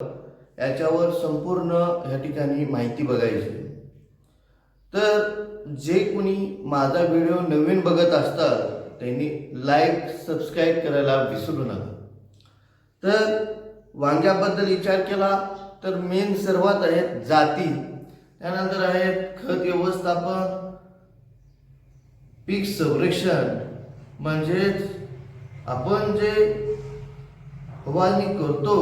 याच्यावर संपूर्ण ह्या ठिकाणी माहिती बघायची. तर जे कोणी माझा व्हिडिओ नवीन बघत असतात त्यांनी लाईक सबस्क्राईब करायला विसरू नका. तर वांग्याबद्दल विचार केला तर मेन सर्वात आहेत जाती. त्यानंतर आहेत खत व्यवस्थापन पीक संरक्षण. म्हणजेच आपण जे फवारणी करतो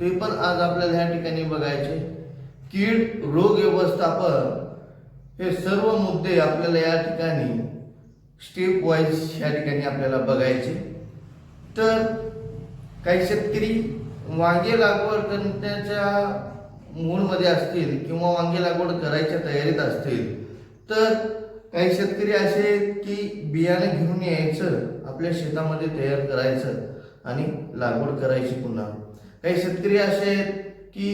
ते पण आज आपल्याला ह्या ठिकाणी बघायचे. कीड रोग व्यवस्थापन हे सर्व मुद्दे आपल्याला या ठिकाणी स्टेप वाईज ह्या ठिकाणी आपल्याला बघायचे. तर काही शेतकरी वांगे लागवड करण्याच्या मूडमध्ये असतील किंवा वांगे लागवड करायच्या तयारीत असतील तर काही शेतकरी असे आहेत की बियाणं घेऊन यायचं आपल्या शेतामध्ये तयार करायचं आणि लागवड करायची पुन्हा. काही शेतकरी असे आहेत की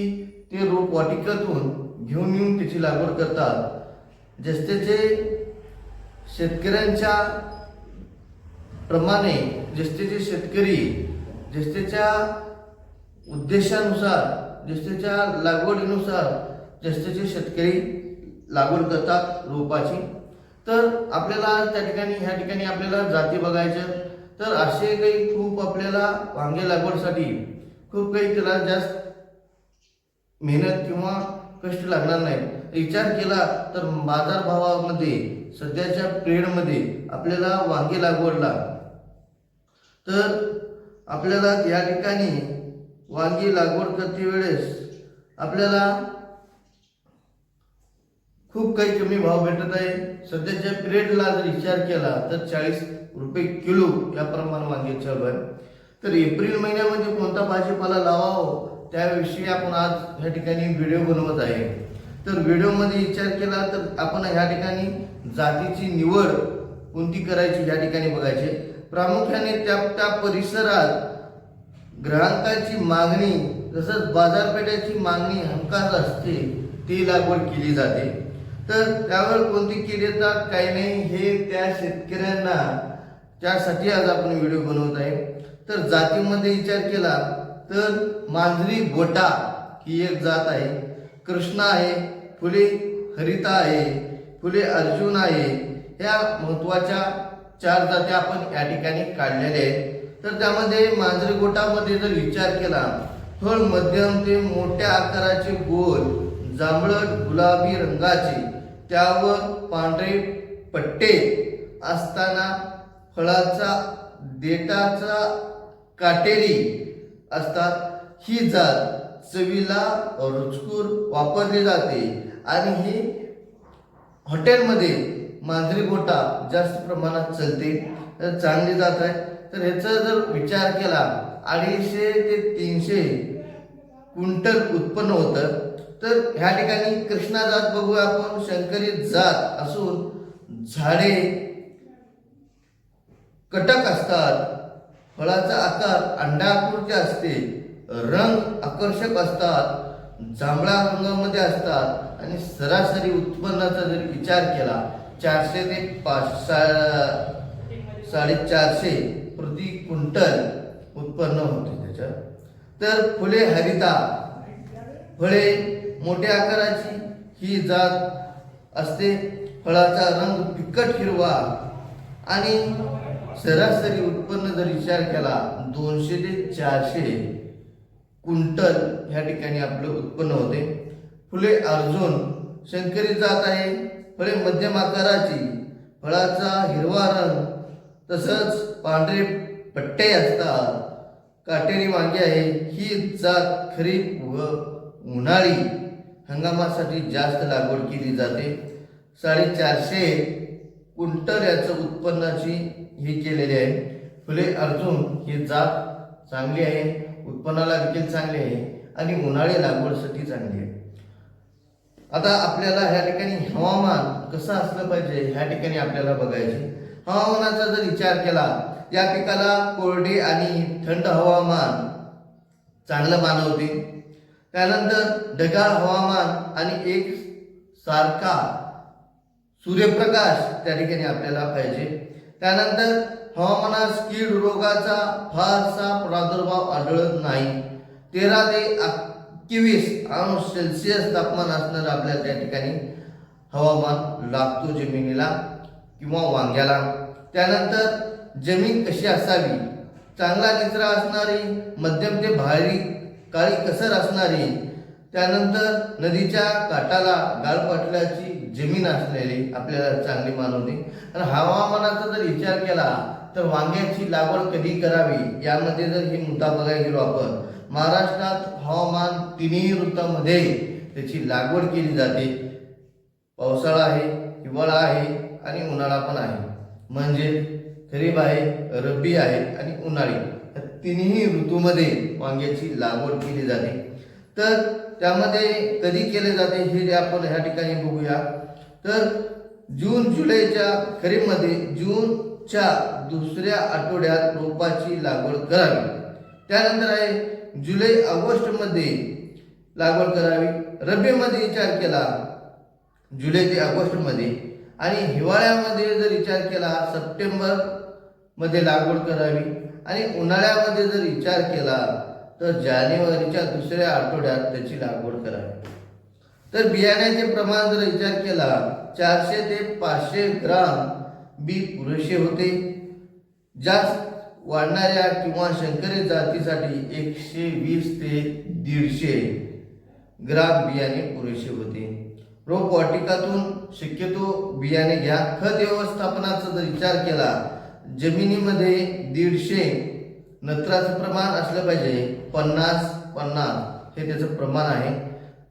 ते रोप वाटिकातून घेऊन येऊन त्याची लागवड करतात. जस्तेचे शेतकऱ्यांच्या प्रमाणे जस्तेचे शेतकरी जस्तेच्या उद्देशानुसार जस्तेच्या लागवडीनुसार जस्तेचे शेतकरी लागवड करतात रोपाची. तर आपल्याला त्या ठिकाणी ह्या ठिकाणी आपल्याला जाती बघायच्या तर असे काही खूप आपल्याला वांगे लागवडसाठी खूप काही त्याला जास्त मेहनत किंवा कष्ट लागणार नाही. विचार केला तर बाजारभावामध्ये सध्याच्या पिरियडमध्ये आपल्याला वांगी लागवडला. तर आपल्याला या ठिकाणी वांगी लागवड करते वेळेस आपल्याला खूप काही कमी भाव भेटत आहे. सध्याच्या पिरियडला जर विचार केला तर चाळीस रुपये किलो या प्रमाण वांग्याचा आहे तर एप्रिल महिन्यामध्ये कोणता भाजीपाला लावावं त्याविषयी आपण आज ह्या ठिकाणी व्हिडिओ बनवत आहे. तर व्हिडिओमध्ये विचार केला तर आपण ह्या ठिकाणी जातीची निवड कोणती करायची ह्या ठिकाणी बघायचे. प्रामुख्याने त्या त्या परिसरात ग्राहकाची मागणी तसंच बाजारपेठेची मागणी हमखास असते ती लागवड केली जाते. तर त्यावर कोणती कीड येतात काही नाही हे त्या शेतकऱ्यांना त्यासाठी आज आपण व्हिडिओ बनवत आहे. तर जातीमध्ये विचार केला तर मांजरी गोटा ही एक जात आहे. कृष्णा आहे फुले हरिता आहे फुले अर्जुन आहे. या महत्त्वाच्या चार जाती आपण या ठिकाणी काढलेल्या आहेत. तर त्यामध्ये मांजरी गोटामध्ये जर विचार केला फळ मध्यम ते मोठ्या आकाराचे गोल जांभळट गुलाबी रंगाचे त्यावर पांढरे पट्टे असताना फळाचा देठाचा काटेरी असतात. ही जात चवीला रुचकूर वापरली जाते आणि ही हॉटेलमध्ये मांजरी गोटा जास्त प्रमाणात चलते तर चांगली जात आहे. तर ह्याचा जर विचार केला अडीचशे ते तीनशे क्विंटल उत्पन्न होतं. तर ह्या ठिकाणी कृष्णा जात बघूया आपण शंकरित जात असून झाडे कटक असतात. फळाचा आकार अंडाकृती असते. रंग आकर्षक असतात. जांभळा रंगामध्ये असतात. आणि सरासरी उत्पन्नाचा जर विचार केला चारशे ते पाच साडेचारशे प्रति क्विंटल उत्पन्न होते त्याच्यात. तर फुले हरिता. फळे मोठ्या आकाराची. ही जात असते. फळाचा रंग फिकट हिरवा. आणि सरासरी उत्पन्न जर विचार केला दोनशे ते चारशे क्विंटल ह्या ठिकाणी आपलं उत्पन्न होते. फुले अर्जुन शंकरी जात आहे फळे मध्यम आकाराची फळाचा हिरवा रंग तसंच पांढरे पट्टे असतात. काटेरी वांगी आहे ही जात खरीप व उन्हाळी हंगामासाठी जास्त लागवड केली जाते. साडेचारशे क्विंटल याचं उत्पन्नाची हे केलेले आहे. फुले अर्जुन ही जात चांगली आहे उत्पन्नाला देखील चांगली आहे आणि उन्हाळी लागवडसाठी चांगली आहे. आता आपल्याला ह्या ठिकाणी हवामान कसं असलं पाहिजे ह्या ठिकाणी आपल्याला बघायचे. हवामानाचा जर विचार केला या पिकाला कोरडे आणि थंड हवामान चांगलं मानवते. त्यानंतर ढगाळ हवामान आणि एक सारखा सूर्यप्रकाश त्या ठिकाणी आपल्याला पाहिजे. त्यानंतर हवामानात कीड रोगाचा फारसा प्रादुर्भाव आढळत नाही. तेरा ते एकवीस अंश सेल्सिअस तापमान असणार आपल्याला त्या ठिकाणी हवामान लागतो जमिनीला किंवा वांग्याला. त्यानंतर जमीन कशी असावी? चांगला निचरा असणारी मध्यम ते भारी काळी कसर असणारी त्यानंतर नदीच्या काठाला गाळपाटल्याची जमीन असलेली आपल्याला चांगली मानवते आणि हवामानाचा जर विचार केला तर वांग्याची लागवड कधी करावी? यामध्ये जर ही मुद्दा बघायला गेलो आपण महाराष्ट्रात हवामान तिन्ही ऋतूमध्ये त्याची लागवड केली जाते. पावसाळा आहे हिवाळा आहे आणि उन्हाळा पण आहे. म्हणजे खरीप आहे रब्बी आहे आणि उन्हाळी. तिन्ही ऋतूमध्ये वांग्याची लागवड केली जाते. तर त्यामध्ये कधी केले जाते हे आपण ह्या ठिकाणी बघूया. तर जून जुलैच्या खरीपमध्ये जूनच्या दुसऱ्या आठवड्यात रोपाची लागवड करावी. त्यानंतर आहे जुलै ऑगस्टमध्ये लागवड करावी. रब्बीमध्ये विचार केला जुलै ते ऑगस्टमध्ये. आणि हिवाळ्यामध्ये जर विचार केला सप्टेंबरमध्ये लागवड करावी. आणि उन्हाळ्यामध्ये जर विचार केला तर जानेवारीच्या दुसऱ्या आठवड्यात त्याची लागवड करावी. तर बियाण्याचे प्रमाण जर विचार केला चारशे ते पाचशे ग्राम बी पुरेसे होते. जास्त वाढणाऱ्या किंवा शंकरित जातीसाठी एकशे वीस ते दीडशे ग्राम बियाणे पुरेसे होते. रोपवाटिकातून शक्यतो बियाणे घ्या. खत व्यवस्थापनाचा जर विचार केला जमिनीमध्ये दीडशे नत्राचं प्रमाण असलं पाहिजे. पन्नास पन्नास हे त्याचं प्रमाण आहे.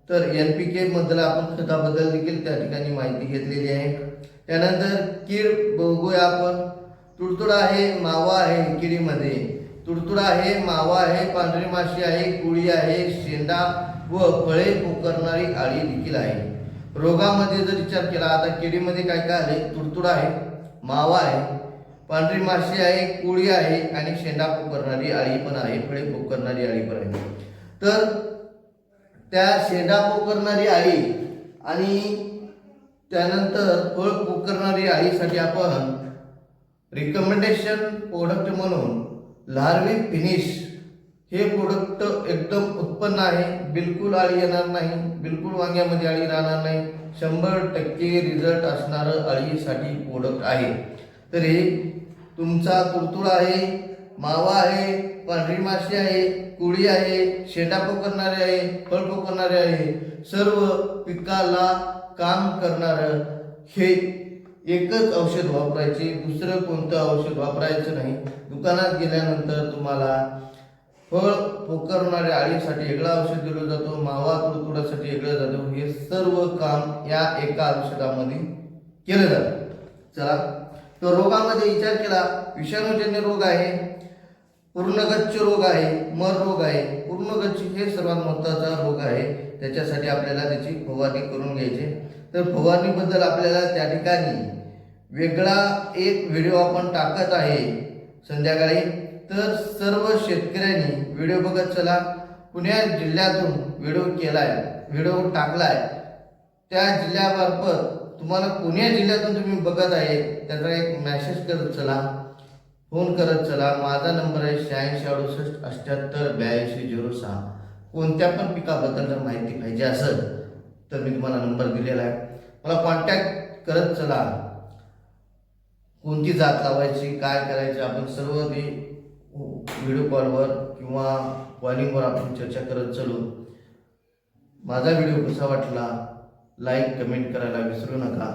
तर एन पी के आपण खताबद्दल देखील त्या ठिकाणी माहिती घेतलेली आहे. त्यानंतर कीड बघूया आपण. तुडतुडा आहे मावा आहे किडीमध्ये. तुडतुडा आहे मावा आहे पांढरी माशी आहे कुळी आहे शेंडा व फळे पोकरणारी आळी देखील आहे. रोगामध्ये जर विचार केला आता किडीमध्ये काय काय आले तुडतुडा आहे मावा आहे पांढरी माशी आहे कुळी आहे आणि शेंडा पोकरणारी आळी पण आहे फळे पोकरणारी आळी पण आहे. तर त्या शेंडा पोकरणारी आळी आणि त्यानंतर फळ पोकरणारी आळीसाठी आपण रिकमेंडेशन प्रोडक्ट म्हणून लार्वी फिनिश हे प्रोडक्ट एकदम उत्पन्न आहे. बिलकुल आळी येणार नाही बिलकुल वांग्यामध्ये आळी राहणार नाही. शंभर टक्के रिझल्ट असणारं आळीसाठी प्रोडक्ट आहे. तर हे तुमचा तुरतुळ आहे मावा आहे पांढरी माशी आहे कुळी आहे शेंडा पोकरणारे आहे फळ पोकरणारे आहे. सर्व पिकाला काम करणारं हे एकच औषध वापरायचे दुसरं कोणतं औषध वापरायचं नाही. दुकानात गेल्यानंतर तुम्हाला फळ पोकरणाऱ्या आळीसाठी वेगळं औषध दिलं जातो मावा तुडतुडासाठी वेगळं जातो. हे सर्व काम या एका औषधामध्ये केलं जातं. चला तर रोगामध्ये विचार केला विषाणूजन्य रोग आहे पूर्णगच्छ रोग आहे मर रोग आहे पूर्णगच्छ हे सर्वात महत्त्वाचा रोग आहे. त्याच्यासाठी आपल्याला त्याची फवारणी करून घ्यायची. तर फवारणीबद्दल आपल्याला त्या ठिकाणी वेगळा एक व्हिडिओ आपण टाकत आहे संध्याकाळी. तर सर्व शेतकऱ्यांनी व्हिडिओ बघत चला. पुण्या जिल्ह्यातून व्हिडिओ केला आहे व्हिडिओ टाकलाय. त्या जिल्ह्यामार्फत तुम्हाला पुणे जिल्ह्यातून तुम्ही बघत आहे त्याचा एक मॅसेज करत चला फोन करत चला. माझा नंबर आहे शहाऐंशी अडुसष्ट अठ्ठ्याहत्तर ब्याऐंशी झिरो सहा. कोणत्या पण पिकाबद्दल जर माहिती पाहिजे असेल तर मी तुम्हाला नंबर दिलेला आहे. मला कॉन्टॅक्ट करत चला. कोणती जात लावायची काय करायची आपण सर्व ते व्हिडिओ कॉलवर किंवा कॉलिंगवर आपण चर्चा करत चलू. माझा व्हिडिओ कसा वाटला? लाईक कमेंट करायला विसरू नका.